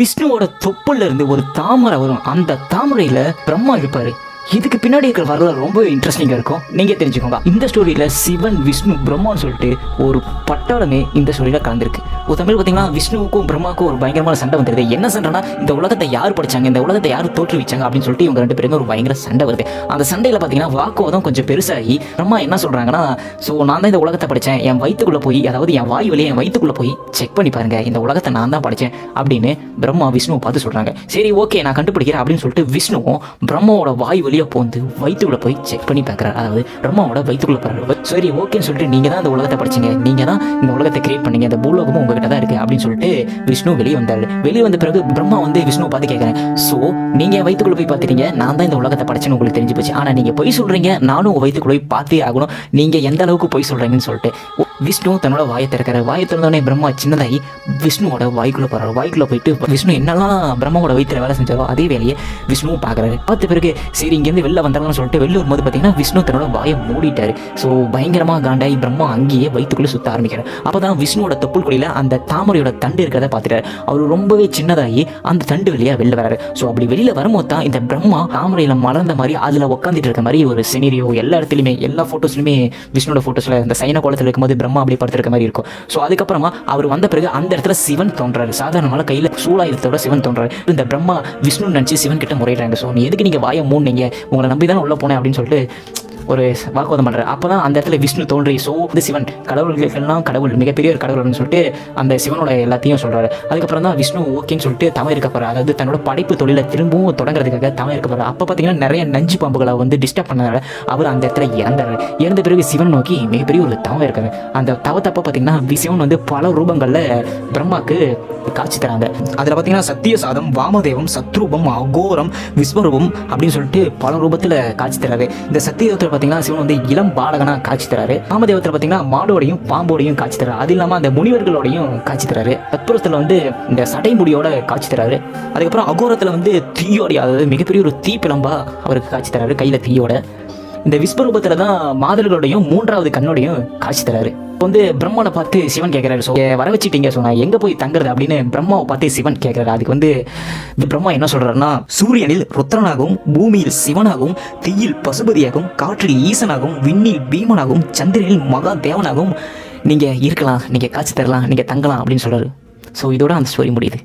விஷ்ணுவோட தொப்புல இருந்து ஒரு தாமரை வரும். அந்த தாமரையில பிரம்மா இருப்பாரு. இதுக்கு பின்னாடி இருக்கிற வரலாறு ரொம்ப இன்ட்ரெஸ்டிங்காக இருக்கும். நீங்கள் தெரிஞ்சுக்கோங்க. இந்த ஸ்டோரியில் சிவன் விஷ்ணு பிரம்மான்னு சொல்லிட்டு ஒரு பட்டாளமே இந்த ஸ்டோரியில் கலந்துருக்கு. ஒரு தமிழ் பார்த்தீங்கன்னா விஷ்ணுவுக்கும் பிரம்மாவுக்கும் ஒரு பயங்கரமான சண்டை வந்துருது. என்ன சண்டைனா இந்த உலகத்தை யார் படிச்சாங்க இந்த உலகத்தை யார் தோற்றுவிச்சாங்க அப்படின்னு சொல்லிட்டு இவங்க ரெண்டு பேருமே ஒரு பயங்கர சண்டை வருது. அந்த சண்டையில் பார்த்தீங்கன்னா வாக்குவாதம் கொஞ்சம் பெருசாகி பிரம்மா என்ன சொல்கிறாங்கன்னா ஸோ நான் தான் இந்த உலகத்தை படித்தேன் என் வயிற்றுக்குள்ளே போய் அதாவது என் வாய் வழியை என் வயிற்றுக்குள்ளே போய் செக் பண்ணி பாருங்க. இந்த உலகத்தை நான் தான் படித்தேன் அப்படின்னு பிரம்மா விஷ்ணுவை பார்த்து சொல்கிறாங்க சரி ஓகே நான் கண்டுபிடிக்கிறேன் அப்படின்னு சொல்லிட்டு விஷ்ணுவும் பிரம்மாவோட வாய் வெளியே போந்து வயிற்றுக்குள்ளே போய் செக் பண்ணி பார்க்குறாரு அதாவது பிரம்மாவோட வயிற்றுக்குள்ளே போகிறாரு சரி ஓகேன்னு சொல்லிட்டு நீங்கள் தான் இந்த உலகத்தை படிச்சிங்க. நீங்கள் தான் இந்த உலகத்தை கிரியேட் பண்ணீங்க. இந்த பூலோகமும் உங்ககிட்ட தான் இருக்குது அப்படின்னு சொல்லிட்டு விஷ்ணு வெளியே வந்தார். வெளியே வந்த பிறகு பிரம்மா வந்து விஷ்ணுவை பார்த்து கேட்குறேன் ஸோ நீங்கள் வயிற்றுக்குள்ளே போய் பார்த்துட்டீங்க. நான் தான் இந்த உலகத்தை படிச்சேன்னு உங்களுக்கு தெரிஞ்சு போச்சு. ஆனால் நீங்கள் பொய் சொல்கிறீங்க நானும் உங்கள் வயிற்றுக்குள்ளே போய் பார்த்தே ஆகணும். நீங்கள் எந்த அளவுக்கு பொய் சொல்கிறீங்கன்னு சொல்லிட்டு. விஷ்ணு தன்னோட வாயை திறக்கிறார். வாயை திறந்தோடனே பிரம்மா சின்னதாகி விஷ்ணுவோட வாய்க்குள்ளே போகிறார் வாய்க்குள்ளே போயிட்டு விஷ்ணு என்னெல்லாம் பிரம்மாவோட வயிற்றுல வேலை செஞ்சாரோ அதே வேலையை விஷ்ணுவும் பார்க்குறாரு. பார்த்த பிறகு சரி இங்கேருந்து வெளில வந்தாங்கன்னு சொல்லிட்டு வெளில வரும்போது பார்த்தீங்கன்னா விஷ்ணு தன்னோட வாயை மூடிட்டார். ஸோ பயங்கரமாக காண்டாகி பிரம்மா அங்கேயே வயிற்றுக்குள்ளே சுற்ற ஆரம்பிக்கிறார். அப்போ தான் விஷ்ணுவோட தொப்புள் குழியில் அந்த தாமரையோட தண்டு இருக்கிறத பார்த்துட்டாரு. அவர் ரொம்பவே சின்னதாகி அந்த தண்டு வழியாக வெளில வராரு. ஸோ அப்படி வெளியில் வரும்போது தான் இந்த பிரம்மா தாமரையில் மலர்ந்த மாதிரி அதில் உட்காந்துட்டு இருக்க மாதிரி ஒரு சினிரியோ எல்லா இடத்துலையுமே எல்லா ஃபோட்டோஸ்லையுமே விஷ்ணுவோட ஃபோட்டோஸில் இந்த சைன கோலத்தில் இருக்கும்போது பிரம்மா அப்படி படுத்திருக்க மாதிரி இருக்கும். ஸோ அதுக்கப்புறமா அவர் வந்த பிறகு அந்த இடத்துல சிவன் தோன்றாரு. சாதாரணமாக கையில் சூலாயுதத்தோட சிவன் தோன்றாரு. இந்த பிரம்மா விஷ்ணு நினச்சி சிவன் கிட்ட முறையிடுறாங்க. ஸோ நீ எதுக்கு நீங்கள் வாயை மூணுனீங்க உங்களை நம்பி தானே உள்ளே போனேன் அப்படின்னு சொல்லிட்டு ஒரு வாக்குவாதம் பண்ணுறாரு அப்போ தான் அந்த இடத்துல விஷ்ணு தோன்றி ஸோ வந்து சிவன் கடவுள்களுக்கெல்லாம் கடவுள் மிகப்பெரிய ஒரு கடவுள்னு சொல்லிட்டு அந்த சிவனோட எல்லாத்தையும் சொல்கிறாரு அதுக்கப்புறம் தான் விஷ்ணு ஓகேன்னு சொல்லிட்டு தவம் இருக்க போகிறார் அதாவது தன்னோட படைப்பு தொழிலை திரும்பவும் தொடங்குறதுக்காக தவம் இருக்க போகிறார் அப்போ பார்த்தீங்கன்னா நிறைய நஞ்சு பாம்புகளை வந்து டிஸ்டர்ப் பண்ணதால அவர் அந்த இடத்துல இறந்தார். இறந்த பிறகு சிவன் நோக்கி மிகப்பெரிய ஒரு தவம் இருக்காங்க அந்த தவத்தப்போ பார்த்தீங்கன்னா வி- சிவன் வந்து பல ரூபங்களில் பிரம்மாக்கு காட்சி தராங்க. அதில் பார்த்தீங்கன்னா சத்திய சாதம் வாமதேவம் சத்ரூபம் அகோரம் விஸ்வரூபம் அப்படின்னு சொல்லிட்டு பல ரூபத்தில் காட்சி தராரு. இந்த சத்தியத்தில் பார்த்தீங்கன்னா சிவன் வந்து இளம் பாலகனாக காட்சி தராரு. காமதேவத்தில் பார்த்தீங்கன்னா மாடோடையும் பாம்போடையும் காட்சி தராரு. அது இல்லாமல் அந்த முனிவர்களோடையும் காட்சி தராரு. தத்புரத்தில் வந்து இந்த சடைமுடியோட காட்சி தராரு. அதுக்கப்புறம் அகோரத்தில் வந்து தீயோடைய அதாவது மிகப்பெரிய ஒரு தீ பிளம்பா அவருக்கு காட்சி தராரு கையில் தீயோட. இந்த விஸ்வரூபத்தில் தான் மாதர்களோடையும் மூன்றாவது கண்ணோடையும் காட்சி தராரு. வந்து பிரம்மாவை பார்த்து சிவன் கேட்குறாரு ஸோ வர வச்சுட்டீங்க. ஸோ நான் எங்கே போய் தங்குறது அப்படின்னு பிரம்மாவை பார்த்து சிவன் கேட்குறாரு அதுக்கு வந்து பிரம்மா என்ன சொல்கிறாருன்னா சூரியனில் ருத்ரனாகவும் பூமியில் சிவனாகவும் தீயில் பசுபதியாகவும் காற்றில் ஈசனாகவும் விண்ணில் பீமனாகவும் சந்திரனில் மகா தேவனாகவும் நீங்கள் இருக்கலாம். நீங்கள் காட்சி தரலாம். நீங்கள் தங்கலாம் அப்படின்னு சொல்கிறாரு ஸோ இதோட அந்த ஸ்டோரி முடியுது.